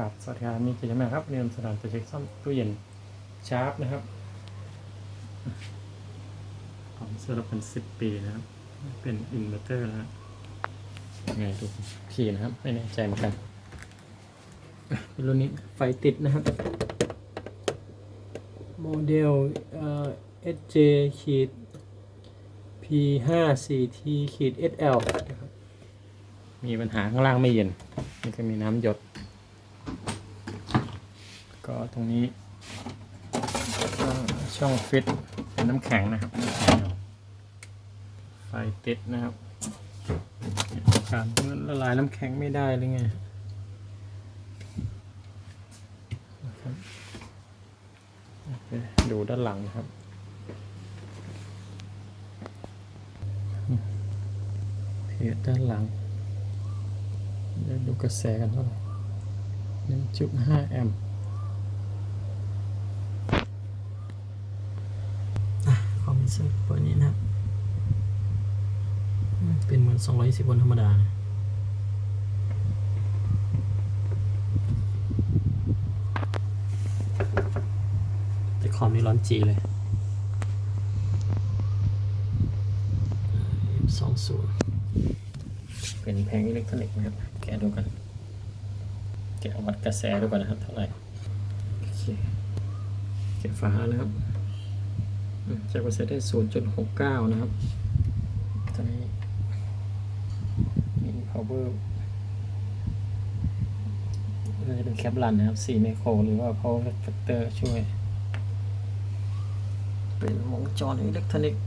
ครับสวัสดีครับนี่คือจำแม่ครับเรียนสถานจะเช็คซ่อมตู้เย็นชาร์ปนะครับของเสื้อรับเป็นสิบปีนะครับ เป็นอินเวอร์เตอร์นะฮะไงดูขี่นะครับ ไม่แน่ใจเหมือนกันอะเป็นรุ่นนี้ไฟติดนะครับ โมเดลเอ่อ SJ ขีด P 5 4 T ขีด SL นะครับมีปัญหาข้างล่างไม่เย็นนี่ก็มีน้ำหยด ก็ตรงนี้ ช่องฟิตเป็นน้ำแข็งนะครับไฟติดนะครับการละลายน้ำแข็งไม่ได้หรือไงดูด้านหลังนะครับ เพจด้านหลังเดี๋ยวดูกระแสกันเท่าไหร่หนึ่งจุดห้าแอมป์ คอมเซ็ปต์ตัวนี้นะครับอืมเป็นเหมือน220วันธรรมดานะแต่คอมนี่ร้อนจีเลยสองศูนย์เป็นแผงอิเล็กทรอนิกส์นะครับ แกะดูกัน แกะวัดกระแสดูก่อนนะครับ เท่าไหร่ โอเค แกะฝานะครับ จะเปอร์เซ็นต์ได้ศูนย์จุดหกเก้านะครับตอนนี้มี power เราจะเป็นแคปลันนะครับสี่ไมโครหรือว่า power factor ช่วย เป็นวงจรอิเล็กทรอนิกส์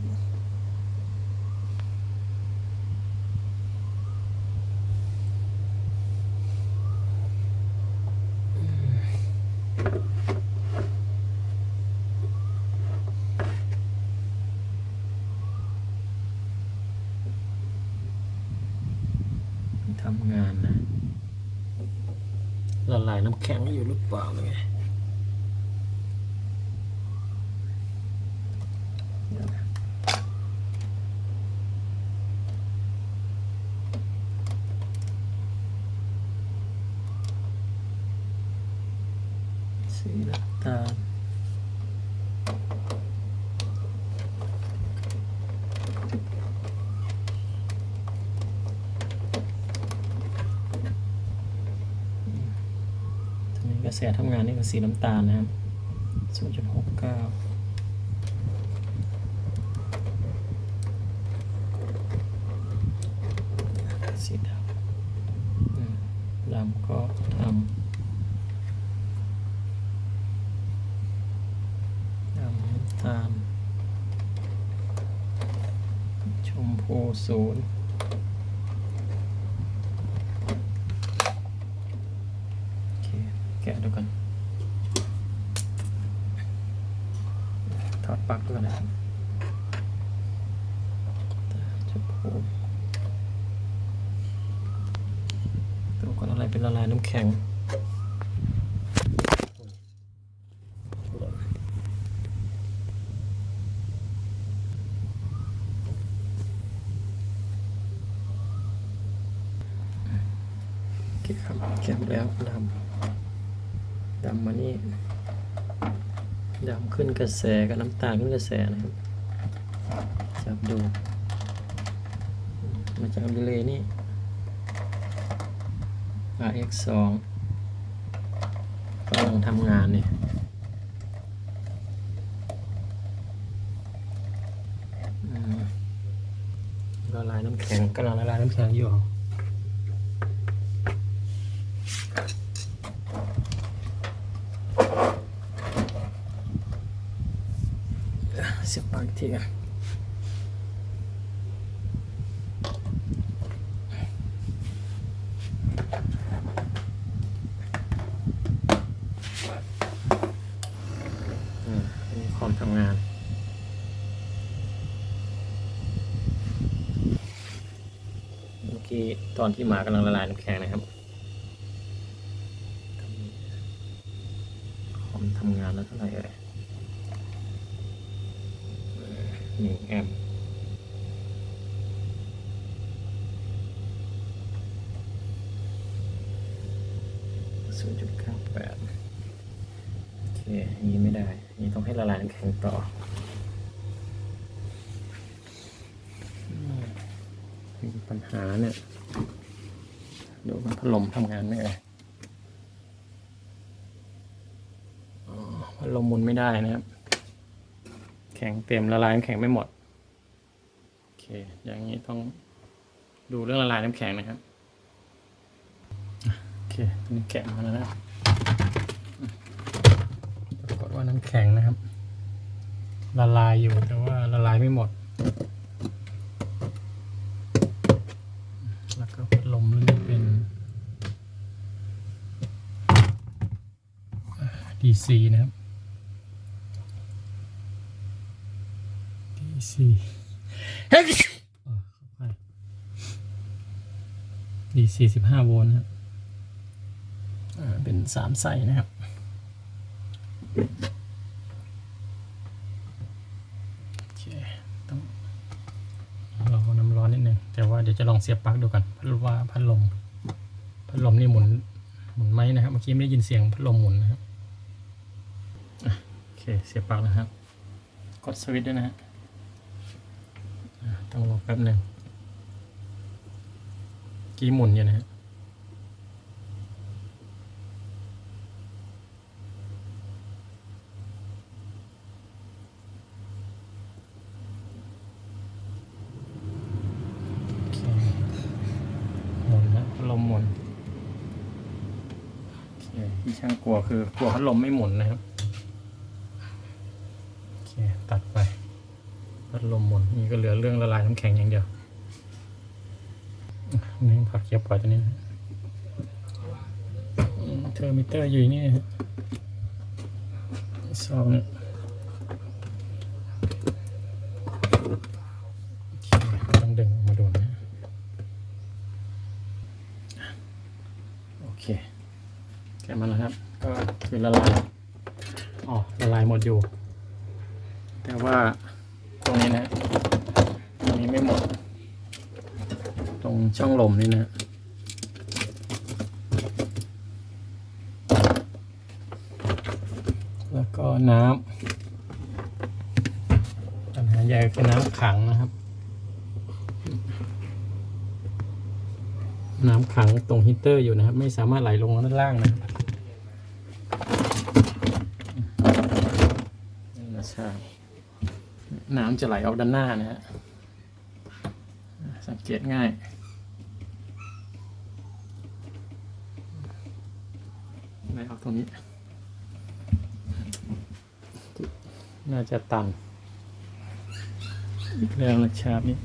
ทำงานนะละลายน้ำ แข็งอยู่หรือเปล่าไงเดี๋ยวนะสีน้ำตาล ตอนนี้ก ระแสทำงานนี่คือสีน้ำตาลนะครับ0.69สีดำอืมดำก็ทำดำน้ำตาลชมพูศูนย์ โอเค แกะดูกัน ถอดปลั๊กด้วยนจะพูตัวก่อนอะไรเป็นละลายน้ำแข็ง โอเคครับแคปแล้วดำ ดำมานี่ ดำขึ้นกระแสกับน้ำตาลขึ้นกระแสนะครับ จับดู มาจากรีเลย์นี่ RX 2กำลังทำงานเนี่ยละลายน้ำแข็งกำลังละลายน้ำแข็งอยู่ เสียบปลั๊ก อีกทีกันอืมอันนี้คอมทำงานเมื่อกี้ตอนที่หมากำลังละลายน้ำแข็งนะครับ คอมทำงานแล้วเท่าไหร่เอ่ย หนึ่งแอมป์ ศศูนย์จุดเก้าแปดโอเคอันนี้ไม่ได้อันนี้ต้องให้ละลายน้ำแข็งต่อปัญหาเนี่ยดูมันพัดลมทำงานไม่เอ่ยพัดลมมุนไม่ได้นะครับ แข็งเต็มละลายน้ำแข็งไม่หมด โอเค อย่างนี้ต้องดูเรื่องละลายน้ำแข็งนะครับ เคตอนนี้แกะมาแล้วนะปรากฏว่าน้ำแข็งนะครับ ละลายอยู่แต่ว่าละลายไม่หมด แล้วก็พัดลมเรื่องนี้เป็น DC นะครับ DC เฮ้ย DC สิบห้าโวลต์นะครับ สามใส่นะครับ โอเค ต้องรอน้ำร้อนนิดนึง แต่ว่าเดี๋ยวจะลองเสียบปลั๊กดูก่อนพัดว่าพัดลม พัดลมนี่หมุน หมุนไหมนะครับ เมื่อกี้ไม่ได้ยินเสียงพัดลมหมุนนะครับโอเค เสียบปลั๊กนะครับ กดสวิตช์ด้วยนะฮะต้องรอแป๊บหนึ่งกี้หมุนอยู่นะฮะ โอเคหมุน มนที่ช่างกลัวคือกลัวพัดลมไม่หมุนนะครับโอเคตัดไปพัดลมหมุนนี่ก็เหลือเรื่องละลายน้ำแข็งอย่างเดียวนี่ผักเกียบปล่อยตัวนี้นะเทอร์มิเตอร์อยู่นี่ซองเนี่ยโอเคต้องดึงออกมาดูนะ โอ เคแกะมาแล้วครับ ก็คือละลายอ๋อละลายหมดอยู่ แต่ว่าตรงนี้นะตรงนี้ไม่หมด ตรงช่องลมนี่นะแล้วก็น้ำปัญหาใหญ่คือน้ำขังนะครับ น้ำขังตรงฮีเตอร์อยู่นะครับ ไม่สามารถไหลลงด้านล่างนะครับนี่นะใช่น้ำจะไหลออกด้านหน้านะฮะสังเกตง่ายไหลออกตรงนี้ น่าจะตันอีกแล้วนะชาบนี้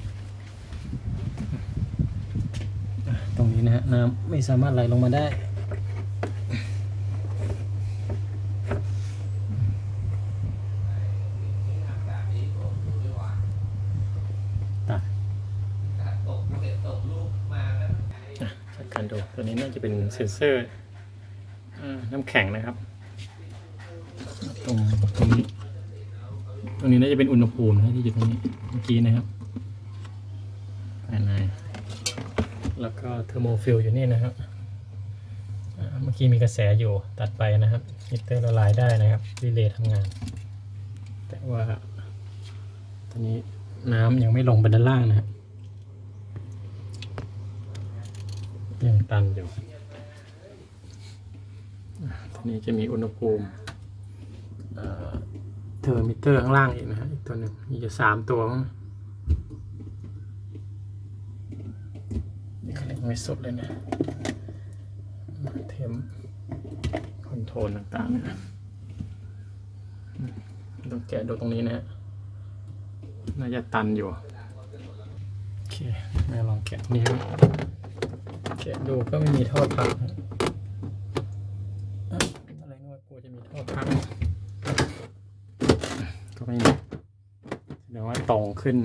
ตรง นี้นะฮะน้ำไม่สามารถไหลลงมาได้ตัดอะจัดการดูตัวนี้น่าจะเป็นเซ็นเซอร์น้ำแข็งนะครับ ตรงตรงนี้ตรงนี้น่าจะเป็นอุณหภูมินะที่อยู่ตรงนี้เมื่อกี้นะครับภายใน แล้วก็เทอร์โมฟิลอยู่นี่นะครับเมื่อกี้มีกระแสอยู่ตัดไปนะครับฮีเตอร์ละลายได้นะครับรีเลย์ทำงาน แต่ว่าตอนนี้น้ำยังไม่ลงไปด้านล่างนะครับยังตันอยู่ตอนนี้จะมีอุณหภูมิเอ่อเทอร์มิเตอร์ข้างล่างอีกนะฮะอีกตัวหนึ่งมีจะสามตัวมั้ง นี่เขาเรียก ไม่สุดเลยนะเทมคอนโทรลต่างๆนะต้องแกะดูตรงนี้นะฮะน่าจะตันอยู่ โอเคแม่ลองแกะนี่ครับแกะดูก็ไม่มีท่อพักอะไรนึกว่ากลัวจะมีท่อพัก ก็ไม่มีแสดงว่าตรงขึ้น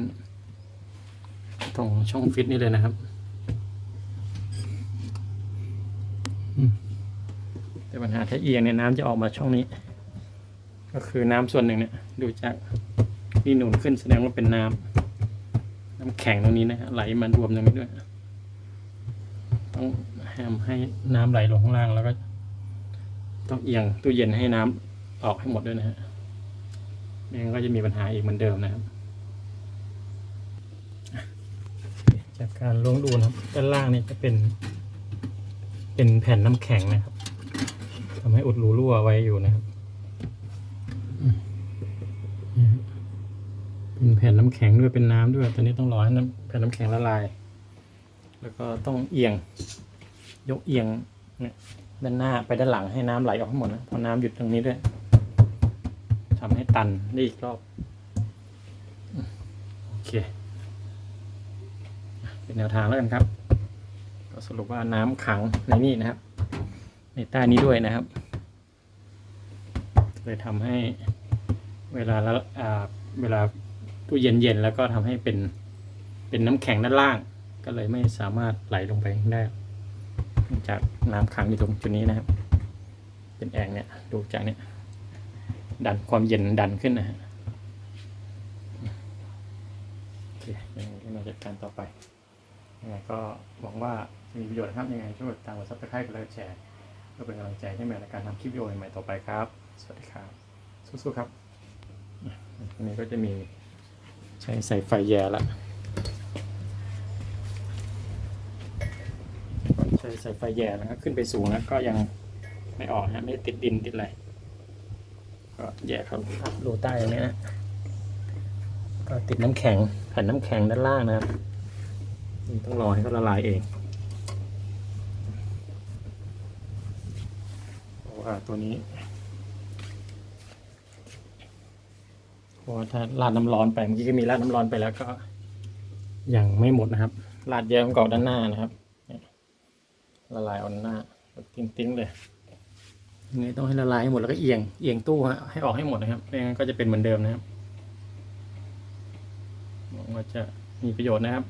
ตรงช่องฟิตนี่เลยนะครับ แต่ปัญหา ถ้าเอียงเนี่ยน้ำจะออกมาช่องนี้ ก็คือน้ำส่วนหนึ่งเนี่ยดูจากนี่หนุนขึ้นแสดงว่าเป็นน้ำน้ำแข็งตรงนี้นะฮะไหลมารวมตรงนี้ด้วยต้องห้ามให้น้ำไหลลงข้างล่างแล้วก็ ต้องเอียงตู้เย็นให้น้ำออกให้หมดด้วยนะฮะไม่งั้นก็จะมีปัญหาอีกเหมือนเดิมนะครับจากการล้วงดูนะครับด้านล่างนี่จะเป็น เป็นแผ่นน้ำแข็งนะครับ ทำให้อุดรูรั่วไว้อยู่นะครับเป็นแผ่นน้ำแข็งด้วยเป็นน้ำด้วยตอนนี้ต้องรอให้น้ำแผ่นน้ำแข็งละลาย แล้วก็ต้องเอียง ยกเอียงเนี่ยด้านหน้าไปด้านหลังให้น้ำไหลออกทั้งหมดนะพอน้ำหยุดตรงนี้ด้วยทำให้ตันได้อีกรอบโอเค เป็นแนวทางแล้วกันครับ ก็สรุปว่าน้ำขังในนี่นะครับ ในใต้นี้ด้วยนะครับเลยทำให้เวลาละอ่าเวลาตู้เย็นเย็นๆแล้วก็ทำให้เป็นเป็นน้ำแข็งด้านล่าง ก็เลยไม่สามารถไหลลงไปได้จากน้ำขังอยู่ตรงจุดนี้นะครับ เป็นแอ่งเนี่ยดูจากเนี่ยดันความเย็นดันขึ้นนะฮะโอเคยังไงก็มาจัดการต่อไปยังไงก็หวังว่าจะมีประโยชน์นะครับยังไงช่วยติดตามกดซับสไครต์กดไลค์กดแชร์ เพื่อเป็นกำลังใจให้แม่ในการทำคลิปวิดีโอใหม่ต่อไปครับ สวัสดีครับ สู้ๆครับอันนี้ก็จะมีใช้ใส่ไฟแย่ละใช้สายไฟแย่นะครับขึ้นไปสูงแล้วก็ยังไม่ออกนะไม่ติดดินติดอะไรก็แย่เขารูใต้ตรงนี้นะก็ติดน้ำแข็งแผ่นน้ำแข็งด้านล่างนะครับต้องรอให้เขาละลายเอง ว่าตัวนี้เพราะว่าถ้าราดน้ำร้อนไปเมื่อกี้ก็มีราดน้ำร้อนไปแล้วก็ยังไม่หมดนะครับราดเยอะมันเกาะด้านหน้านะครับละลายเอาหน้าติ้งติ้งๆเลยยังไงต้องให้ละลายให้หมดแล้วก็เอียงเอียงตู้ฮะให้ออกให้หมดนะครับไม่งั้นก็จะเป็นเหมือนเดิมนะครับหวังว่าจะมีประโยชน์นะครับ